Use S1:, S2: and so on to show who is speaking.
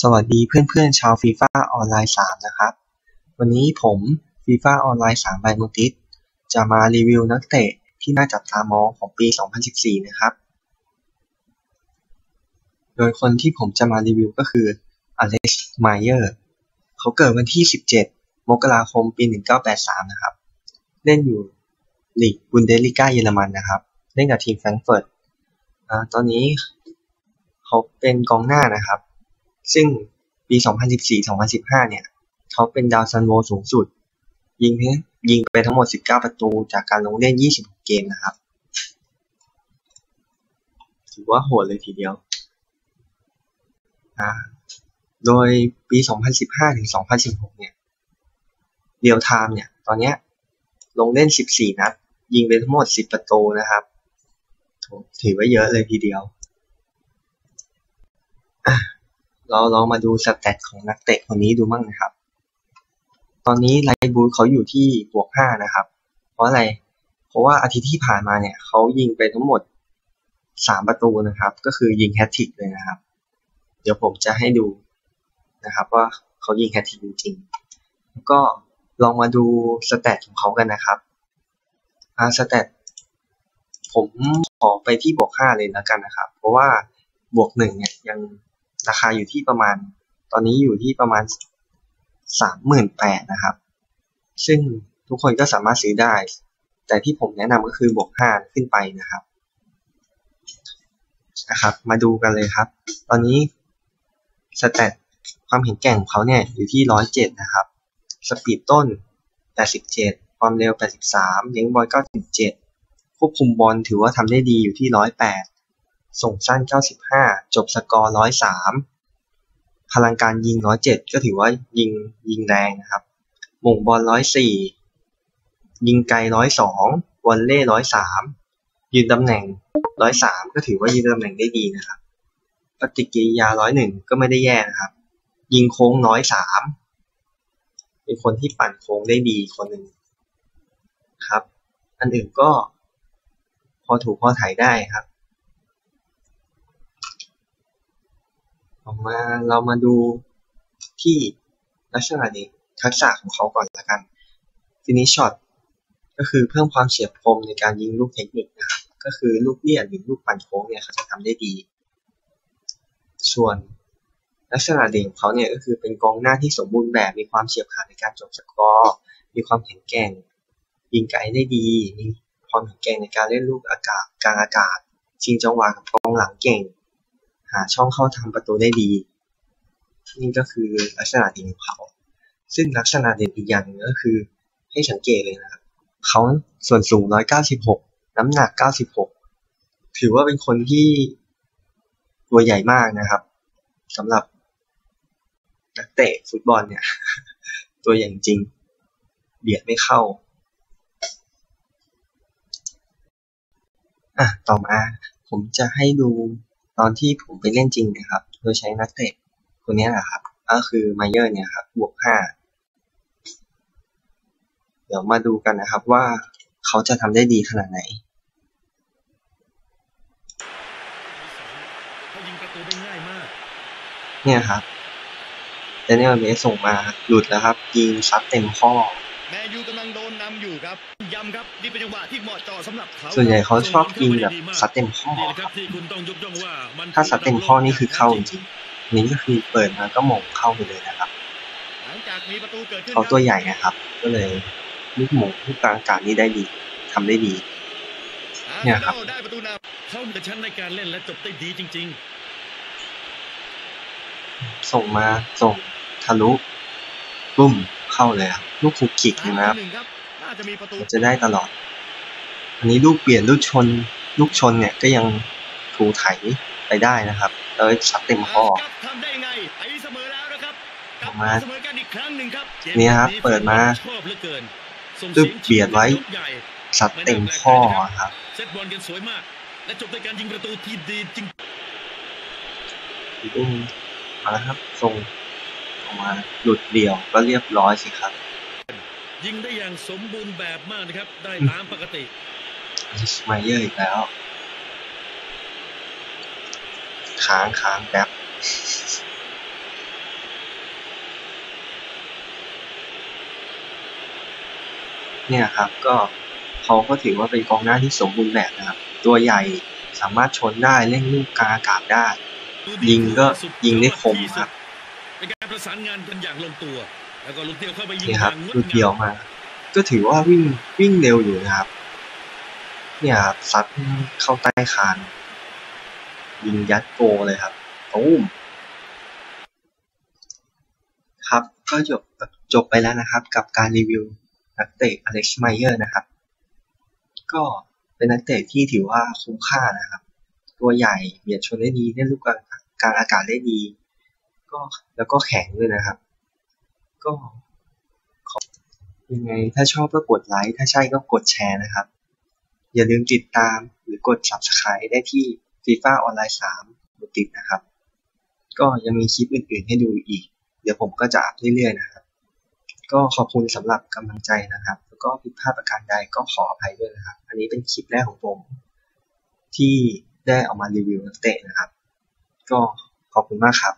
S1: สวัสดีเพื่อนๆ ชาวฟีฟ่าออนไลน์ 3 นะครับ วันนี้ผมฟีฟ่าออนไลน์3ใบมุติสจะมารีวิวนักเตะที่น่าจับตามองของปี 2014 นะครับ โดยคนที่ผมจะมารีวิวก็คืออเล็กซ์ไมเออร์เขาเกิดวันที่ 17 มกราคมปี 1983 นะครับ เล่นอยู่ลีกบุนเดลิก้าเยอรมันนะครับ เล่นกับทีมแฟรงก์เฟิร์ตตอนนี้เขาเป็นกองหน้านะครับ ซึ่งปี 2014-2015 เนี่ยเขาเป็นดาวซันโวสูงสุด ยิงยิงไปทั้งหมด 19 ประตูจากการลงเล่น 26 เกมนะครับ ถือว่าโหดเลยทีเดียว โดยปี 2015-2016 เนี่ยเรียวไทม์เนี่ย ตอนเนี้ยลงเล่น 14 นัด ยิงไปทั้งหมด 10 ประตูนะครับถือว่าเยอะเลยทีเดียว เราลองมาดูสแตทของนักเตะคนนี้ดูมั่งนะครับ ตอนนี้ไลท์บูธเขาอยู่ที่บวก5นะครับ เพราะอะไร เพราะว่าอาทิตย์ที่ผ่านมาเนี่ยเขายิงไปทั้งหมด3ประตูนะครับ ก็คือยิงแฮตทริกเลยนะครับ เดี๋ยวผมจะให้ดูนะครับ ว่าเขายิงแฮตทริกจริงๆแล้วก็ลองมาดูสแตทของเขากันนะครับอาสแตทผมขอไปที่บวก5เลยแล้วกันนะครับ เพราะว่าบวก1เนี่ยยัง ราคาอยู่ที่ประมาณ ตอนนี้อยู่ที่ประมาณ38,000นะครับ ซึ่งทุกคนก็สามารถซื้อได้ แต่ที่ผมแนะนำก็คือบวก5ขึ้นไปนะครับนะครับ มาดูกันเลยครับ ตอนนี้สแตทความเห็นแก่งของเขาเนี่ยอยู่ที่107นะครับ สปีดต้น87ความเร็ว83เลี้ยงบอล97ควบคุมบอลถือว่าทำได้ดีอยู่ที่108 ส่งสั้น 95 จบสกอร์ 103 พลังการยิง 107 ก็ถือว่ายิงยิงแรงนะครับมงบอล 104 ยิงไกล 102 วอลเล่ 103 ยืนตำแหน่ง 103 ก็ถือว่ายืนตำแหน่งได้ดีนะครับ ปฏิกิริยา 101 ก็ไม่ได้แย่นะครับ ยิงโค้ง 103 เป็นคนที่ปั่นโค้งได้ดีคนหนึ่งครับ อันอื่นก็พอถูกพอถ่ายได้ครับ ออกมาเรามาดูที่ลักษณะนี้ทักษะของเขาก่อนละกัน finish shot ก็คือเพิ่มความเฉียบคมในการยิงลูกเทคนิคนะครับก็คือลูกเลี่ยนหรือลูกปั่นโค้งเนี่ยเขาจะทำได้ดี ส่วนลักษณะเด่นของเขาเนี่ยก็คือเป็นกองหน้าที่สมบูรณ์แบบมีความเฉียบขาดในการจบสกอร์มีความแข็งแกร่ง ยิงไกลได้ดี มีความแข็งแกร่งในการเล่นลูกอากาศกลางอากาศชิงจังหวะกับกองหลังเก่ง หาช่องเข้าทำประตูได้ดี นี่ก็คือลักษณะเด่นของเขา ซึ่งลักษณะเด่นอีกอย่างนึงก็คือให้สังเกตเลยนะครับเขาส่วนสูง 196 น้ำหนัก 96 ถือว่าเป็นคนที่ตัวใหญ่มากนะครับสำหรับนักเตะฟุตบอลเนี่ย ตัวใหญ่จริง เบียดไม่เข้าอะต่อมาผมจะให้ดู อนที่ผมไปเล่นจริงนะครับ โดยใช้นักเตะคนนี้แหละครับ ก็คือไมเยอร์เนี่ยครับ บวกห้า เดี๋ยวมาดูกันนะครับว่าเขาจะทำได้ดีขนาดไหนเนี่ยครับเดนเนลเมสส่งมาหลุดแล้วครับ ยิงซัดเต็มข้อ
S2: แมยูกำลังโดนนำอยู่ครับ ย้ำครับนี่เป็นจังหวะที่เหมาะเจาะสำหรับเขา
S1: ส่วนใหญ่เขาชอบยิงแบบซัดเต็มข้อครับถ้าซัดเต็มข้อนี่คือเข้าจริงๆนี่ก็คือเปิดมาก็มงเข้าไปเลยนะครับ
S2: หลังจากมีประตูเกิดขึ้น
S1: เขาตัวใหญ่นะครับ ก็เลยลูกหมงลูกกลางอากาศนี่ได้ดีทำได้ดีเนี่ยครับ
S2: ได้ประตูนำ
S3: เขาเหนือชั้นในการเล่นและจบได้ดีจริง
S1: ส่งมาส่งทะลุปุ้มเข้าเลยครับลูกคุกคิกนะครับ
S2: หนึ่งครับน่า จะมีประตู
S1: จะได้ตลอด อันนี้ลูกเปลี่ยนลูกชน ลูกชนเนี่ยก็ยังถูไถไปได้นะครับแล้วซัดเต็มข้อ
S2: ครับทำได้ไงไอเสมอแล้วนะครับกลับ
S1: ออกมา
S2: เสมอกันอีกครั้งหนึ่งครับ
S3: ๆ
S1: เนี่ยครับ เปิดมา
S3: ชอบเหลือเกินส่ง
S1: ตึ๊บ
S3: สีง
S1: เบียดไว้
S3: ยกใหญ่
S1: ซัดเต็มข้อครับ
S3: เซตบอลกันสวยมากและจบด้วยการยิงประตูที่ดีจริง
S1: ลูกมาแล้วครับส่งออกมาหลุดเดี่ยวก็เรียบร้อยสิครับ
S3: ยิงได้อย่างสมบูรณ์แบบมากนะครับ ได้ตามปกติ
S1: สมาเยอะอีกแล้ว ค้างค้างแป๊บเนี่ยครับก็เขาก็ถือว่าเป็นกองหน้าที่สมบูรณ์แบบนะครับ ตัวใหญ่สามารถชนได้เล่นลูกกาอากาศได้ ยิงก็ยิงได้คมครับ
S3: ในการประสานงานกันอย่างลงตัว แล้วก็ลูกเดียวเข้าไปยิง
S1: นี่ครับ
S3: อย่างง
S1: ลูกเดียวมา ก็ถือว่าวิ่งวิ่งเร็วอยู่นะครับ เนี่ยครับซัดเข้าใต้คาน ยิงยัดโกเลยครับตูมครับก็จบจบไปแล้วนะครับ กับการรีวิวนักเตะอเล็กซ์ไมเยอร์นะครับ ก็เป็นนักเตะที่ถือว่าคุ้มค่านะครับ ตัวใหญ่เบียดชนได้ดีเล่นลูกกลางกลางอากาศได้ดี ก็แล้วก็แข็งด้วยนะครับ ก็ขอยังไงถ้าชอบก็กดไลค์ ถ้าใช่ก็กดแชร์นะครับ อย่าลืมติดตามหรือกด subscribe ได้ที่ FIFA ออนไลน์3กดติดนะครับ ก็ยังมีคลิปอื่นๆให้ดูอีก เดี๋ยวผมก็จะอัพเรื่อยๆนะครับ ก็ขอบคุณสำหรับกำลังใจนะครับ แล้วก็ผิดพลาดประการใดก็ขออภัยด้วยนะครับ อันนี้เป็นคลิปแรกของผม ที่ได้เอามารีวิวนักเตะนะครับ ก็ขอบคุณมากครับ